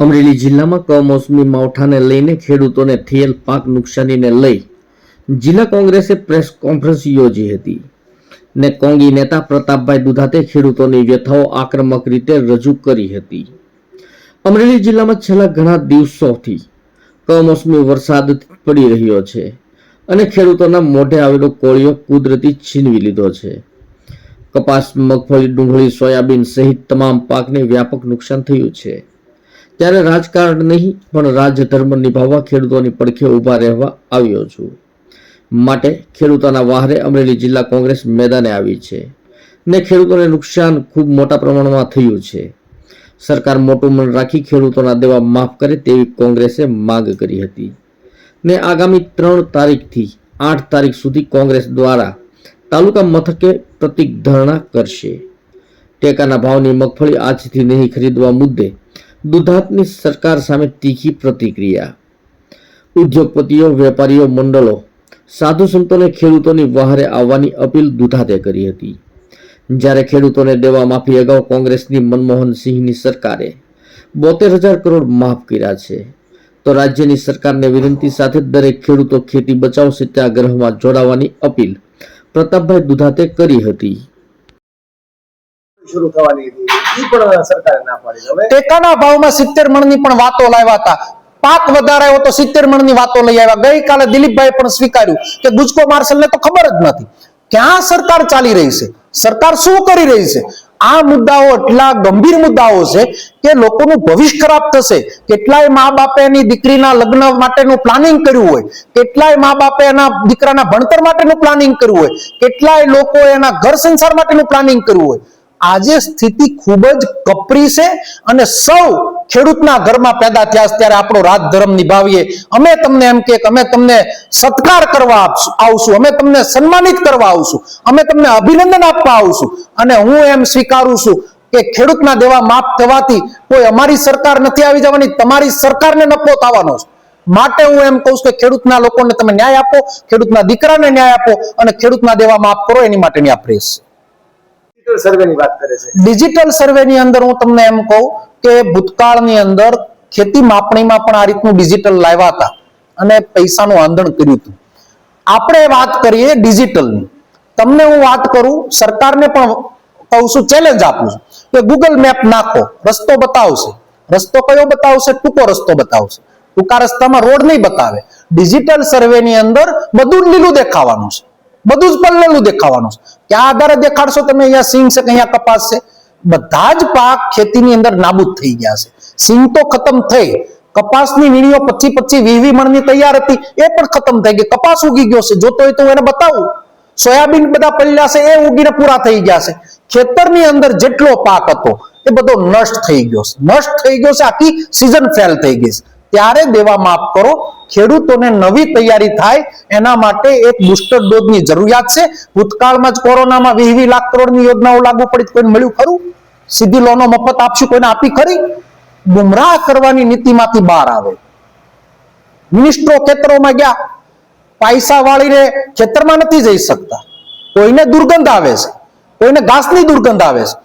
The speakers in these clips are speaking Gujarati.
અમરેલી જિલ્લામાં કમોસમી માવઠાને લઈને ખેડૂતોને થયેલ પાક નુકસાનીને લઈ જિલ્લા કોંગ્રેસે પ્રેસ કોન્ફરન્સ યોજી હતી ને કોંગી નેતા પ્રતાપભાઈ દુધાતે ખેડૂતોની વ્યથાઓ આક્રમક રીતે રજૂ કરી હતી. અમરેલી જિલ્લામાં છેલ્લા ઘણા દિવસોથી કમોસમી વરસાદ પડી રહ્યો છે અને ખેડૂતોના મોઢે આવેલો કોળિયો કુદરતી છીનવી લીધો છે. કપાસ, મગફળી, ડુંગળી, સોયાબીન સહિત તમામ પાકને વ્યાપક નુકસાન થયું છે. ત્યારે રાજકારણ નહીં, પણ રાજધર્મ નિભાવવા ખેડૂતોની પડખે ઊભા રહેવા આવ્યો છું. માટે ખેડૂતોના વહારે અમરેલી જિલ્લા કોંગ્રેસ મેદાને આવી છે ને ખેડૂતોને નુકસાન ખૂબ મોટા પ્રમાણમાં થયું છે. સરકાર મોટું મન રાખી ખેડૂતોના દેવા માફ કરે તેવી કોંગ્રેસે માંગ કરી હતી. ને આગામી ત્રણ તારીખથી આઠ તારીખ સુધી કોંગ્રેસ દ્વારા તાલુકા મથકે પ્રતિક ધરણા કરશે. ટેકાના ભાવની મગફળી આજથી નહીં ખરીદવા મુદ્દે દુધાતની સરકાર સામે તીખી પ્રતિક્રિયા. ઉદ્યોગપતિઓ, વેપારીઓ, મંડળો, સાધુ સંતોને ખેડૂતોની વહારે આવવાની અપીલ દુધાતે કરી હતી. જ્યારે ખેડૂતોને દેવા માફી અગાઉ કોંગ્રેસની મનમોહન સિંહની સરકારે બોતેર હજાર કરોડ માફ કર્યા છે, તો રાજ્યની સરકારને વિનંતી સાથે દરેક ખેડૂતો ખેતી બચાવ સત્યાગ્રહમાં જોડાવાની અપીલ પ્રતાપભાઈ દુધાતે કરી હતી. શરૂ થવાની પણ સરકારે ના પાડી હવે ટેકાના ભાવમાં સિત્તેર મણની પણ વાતો લાવ્યા હતા. પાક વધારાયો તો સિત્તેર મણની વાતો લઈ આવ્યા. ગઈકાલે દિલીપભાઈ પણ સ્વીકાર્યું કે ગુજકો માર્શલને તો ખબર જ નથી. ક્યાં સરકાર ચાલી રહી છે? સરકાર શું કરી રહી છે? આ મુદ્દાઓ એટલા ગંભીર મુદ્દાઓ છે કે લોકોનું ભવિષ્ય ખરાબ થશે. કેટલાય મા બાપે એની દીકરીના લગ્ન માટેનું પ્લાનિંગ કર્યું હોય. કેટલાય મા બાપે એના દીકરાના ભણતર માટેનું પ્લાનિંગ કર્યું હોય. કેટલાય લોકો એના ઘર સંસાર માટેનું પ્લાનિંગ કર્યું હોય. આજે સ્થિતિ ખૂબ જ કપરી છે અને સૌ ખેડૂતના ઘરમાં પેદા થયા ત્યારે આપણો રાજધર્મ નિભાવીએ. અમે તમને એમ કે અમે તમને સત્કાર કરવા આવશું. અમે તમને સન્માનિત કરવા આવશું. અમે તમને અભિનંદન આપવા આવશું. અને હું એમ સ્વીકારું છું કે ખેડૂતના દેવા માફ થવાથી કોઈ અમારી સરકાર નથી આવી જવાની, તમારી સરકારને નફો થવાનો છે. માટે હું એમ કહું છું કે ખેડૂતના લોકોને તમે ન્યાય આપો, ખેડૂતના દીકરાને ન્યાય આપો અને ખેડૂતના દેવા માફ કરો, એની માટેની આ પ્રેસ છે. ડિજિટલ સર્વેની વાત કરે છે. ડિજિટલ સર્વેની અંદર હું તમને એમ કહું કે ભૂતકાળની અંદર ખેતી માપણીમાં પણ આ રીતનું ડિજિટલ લાવ્યા હતા અને પૈસાનું આંદણ કર્યું હતું. આપણે વાત કરીએ ડિજિટલની તમને હું વાત કરું, સરકારને પણ કહું છું ચેલેન્જ આપું છું કે ગૂગલ મેપ નાખો, રસ્તો બતાવશે. રસ્તો કયો બતાવશે? ટૂંકો રસ્તો બતાવશે. ટૂંકા રસ્તામાં રોડ નહીં બતાવે. ડિજિટલ સર્વેની અંદર બધું લીલું દેખાવાનું છે. બધું જ પલ્લેલું દેખાવાનું છે. ક્યાં આધારે દેખાડશો તમે, અહીંયા સિંગ છે કે અહીંયા કપાસ છે. બધા જ પાક ખેતીની અંદર નાબૂદ થઈ ગયા છે. સિંગ તો ખતમ થઈ. કપાસની વીણીઓ પચી પચી વીસ મણની તૈયાર હતી. એ પણ ખતમ થઈ ગઈ. કપાસ ઉગી ગયો છે. જોતો હોય તો હું એને બતાવું. સોયાબીન બધા પડ્યા છે. એ ઉગીને પૂરા થઈ ગયા છે. ખેતરની અંદર જેટલો પાક હતો, એ બધો નષ્ટ થઈ ગયો છે. નષ્ટ થઈ ગયો છે. આખી સિઝન ફેલ થઈ ગઈ છે. ત્યારે દેવા માફ કરો. ખેડૂતોને નવી તૈયારી થાય, એના માટે એક બુસ્ટર ડોઝની જરૂરિયાત છે. ભૂતકાળમાં જ કોરોનામાં વીસ વીસ લાખ કરોડની યોજનાઓ લાગુ પડી કોઈને મળ્યું ખરું? સીધી લોનો મફત આપશું, કોઈને આપી ખરી? ગુમરાહ કરવાની નીતિમાંથી બહાર આવે. મિનિસ્ટ્રો ખેતરોમાં ગયા. પૈસા વાળીને ખેતરમાં નથી જઈ શકતા. કોઈને દુર્ગંધ આવે છે. કોઈને ઘાસની દુર્ગંધ આવે છે.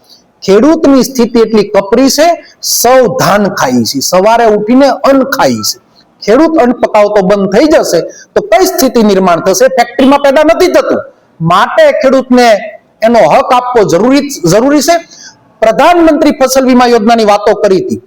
ખેડૂતની સ્થિતિ એટલી કપરી છે, સૌ ધાન ખાઈ છે. સવારે ઉઠીને અન્ન ખાઈ છે. ખેડૂત અન્ન પકાવતો બંધ થઈ જશે, તો કઈ સ્થિતિ નિર્માણ થશે? ફેક્ટરીમાં પેદા નથી થતું. માટે ખેડૂતને એનો હક આપવો જરૂરી જરૂરી છે. પ્રધાનમંત્રી ફસલ વીમા યોજનાની વાતો કરી હતી.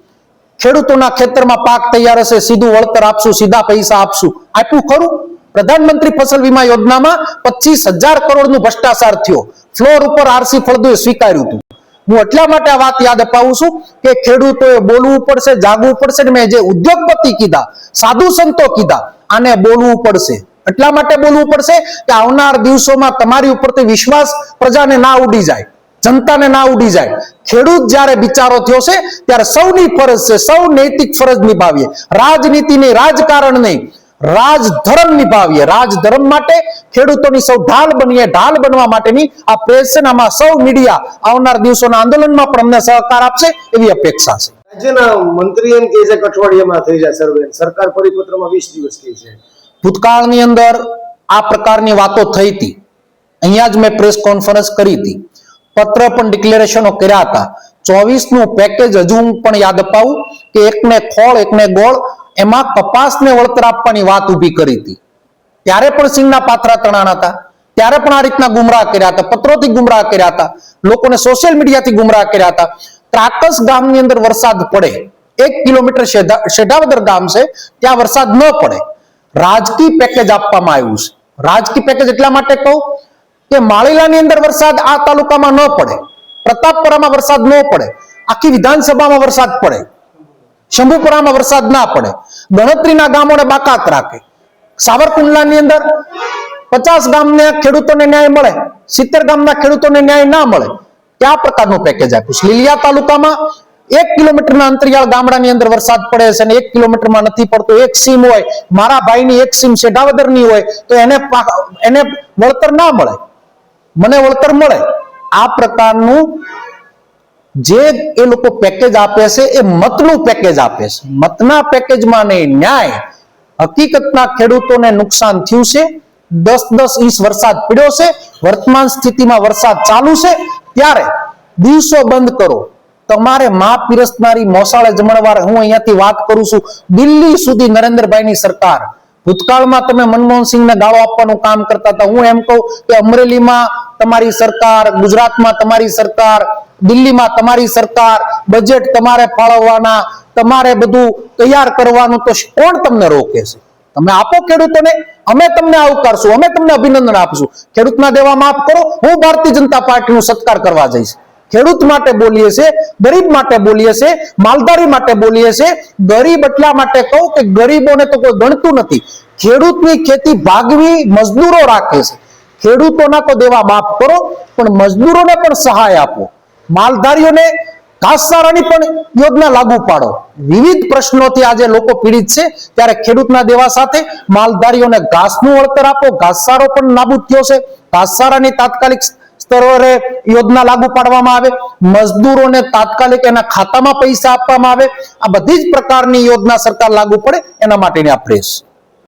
ખેડૂતોના ખેતરમાં પાક તૈયાર હશે, સીધું વળતર આપશું, સીધા પૈસા આપશું. આપ્યું ખરું? પ્રધાનમંત્રી ફસલ વીમા યોજનામાં પચીસ હજાર કરોડનું ભ્રષ્ટાચાર થયો. ફ્લોર ઉપર આરસી ફળદુએ સ્વીકાર્યું હતું. હું એટલા માટે આ વાત યાદ અપાવું છું કે ખેડૂતોએ બોલવું પડશે, જાગવું પડશે ને મેં જે ઉદ્યોગપતિ કીધા, સાધુ સંતો કીધા, આને બોલવું પડશે. એટલા માટે બોલવું પડશે કે આવનાર દિવસોમાં તમારી ઉપરથી વિશ્વાસ પ્રજાને ના ઉડી જાય, જનતાને ના ઉડી જાય. ખેડૂત જ્યારે બિચારો થયો છે, ત્યારે સૌની ફરજ છે, સૌ નૈતિક ફરજ નિભાવીએ. રાજનીતિ નહીં રાજકારણ નહીં રાજધર્મ નિભાવીએ. રાજધર્મ માટે ખેડૂતોની સૌ ઢાલ બનીએ. ઢાલ બનવા માટેની આ પ્રેસ આમાં સૌ મીડિયા આવનાર દિવસોના આંદોલનમાં પણ અમને સહકાર આપશે એવી અપેક્ષા છે. રાજ્યના મંત્રી એમ કે છે અઠવાડિયામાં થઈ જાય સર્વે. સરકાર પરિપત્રમાં વીસ દિવસ કહે છે. ભૂતકાળની અંદર આ પ્રકારની વાતો થઈ હતી. અહીંયા જ મેં પ્રેસ કોન્ફરન્સ કરી હતી. પત્ર પણ ડિક્લેરેશનો કર્યા હતા. ચોવીસનું પેકેજ હજુ હું પણ યાદ અપાવું કે એકને ખોળ એકને ગોળ એમાં કપાસને વળતર આપવાની વાત ઊભી કરી હતી. ત્યારે પણ સિંહના પાત્રા તણાણ હતા. ત્યારે પણ આ રીતના ગુમરાહ કર્યા હતા, પત્રોથી ગુમરાહ કર્યા હતા, લોકોને સોશિયલ મીડિયાથી ગુમરાહ કર્યા હતા. ત્રાકસ ગામની અંદર વરસાદ પડે. એક કિલોમીટર શેઢા- શેઢાવદર ગામ છે, ત્યાં વરસાદ ન પડે. રાજકીય પેકેજ આપવામાં આવ્યું છે. રાજકીય પેકેજ એટલા માટે કહું કે માળીલાની અંદર વરસાદ આ તાલુકામાં ન પડે. પ્રતાપપુરામાં વરસાદ ન પડે. આખી વિધાનસભામાં વરસાદ પડે. શંભુપુરામાં વરસાદ ના પડે. ગણતરીના ગામોને બાકાત રાખે. સાવરકુંડલાની અંદર પચાસ ગામને ખેડૂતોને ન્યાય મળે. સિત્તેર ગામના ખેડૂતોને ન્યાય ના મળે. કયા પ્રકારનું પેકેજ આપ્યું લીલિયા તાલુકામાં એક કિલોમીટરના અંતરિયાળ ગામડાની અંદર વરસાદ પડે છે અને એક કિલોમીટરમાં નથી પડતો. એક સીમ હોય, મારા ભાઈની એક સીમ શેઢાવદરની હોય, તો એને એને વળતર ના મળે. મને વળતર મળે. આ પ્રકારનું જે એ લોકો પેકેજ આપે છે, એ મતનું પેકેજ આપે છે. મતના પેકેજમાં નહીં, ન્યાય. હકીકતના ખેડૂતોને નુકસાન થયું છે. દસ દસ ઇંચ વરસાદ પડ્યો છે. વર્તમાન સ્થિતિમાં વરસાદ ચાલુ છે. ત્યારે દિવસો બંધ કરો. તમારે મા પીરસનારી મોસાળે જમણવાર હું અહીંયાથી વાત કરું છું. દિલ્હી સુધી નરેન્દ્રભાઈની સરકાર. ભૂતકાળમાં તમે મનમોહન સિંહને ગાળો આપવાનું કામ કરતા હતા. હું એમ કહું કે અમરેલીમાં તમારી સરકાર, ગુજરાતમાં તમારી સરકાર દિલ્હીમાં તમારી સરકાર બજેટ તમારે ફાળવવાના, તમારે બધું તૈયાર કરવાનું, તો કોણ તમને રોકે છે? તમે આપો ખેડૂતોને, અમે તમને આવકારશું અમે તમને અભિનંદન આપશું. ખેડૂતના દેવા માફ કરો, હું ભારતીય જનતા પાર્ટીનું સત્કાર કરવા જઈશ. ખેડૂત માટે બોલીએ છે ગરીબ માટે બોલીએ છે માલધારી માટે બોલીએ છે ગરીબ એટલા માટે કહું કે ગરીબોને તો કોઈ ગણતું નથી. ખેડૂતની ખેતી ભાગવી મજદૂરો રાખે છે. ખેડૂતોના તો દેવા માફ કરો, પણ મજદૂરોને પણ સહાય આપો. માલધારીઓને ઘાસચારાની પણ યોજના લાગુ પાડો. વિવિધ પ્રશ્નોથી આજે લોકો પીડિત છે. ત્યારે ખેડૂતના દેવા સાથે માલધારીઓને ઘાસનું વળતર આપો. ઘાસચારો પણ નાબૂદ થયો છે. ઘાસચારાની તાત્કાલિક સ્તરે યોજના લાગુ પાડવામાં આવે. મજદૂરોને તાત્કાલિક એના ખાતામાં પૈસા આપવામાં આવે. આ બધી જ પ્રકારની યોજના સરકાર લાગુ પડે. એના માટેની આ પ્રેસ.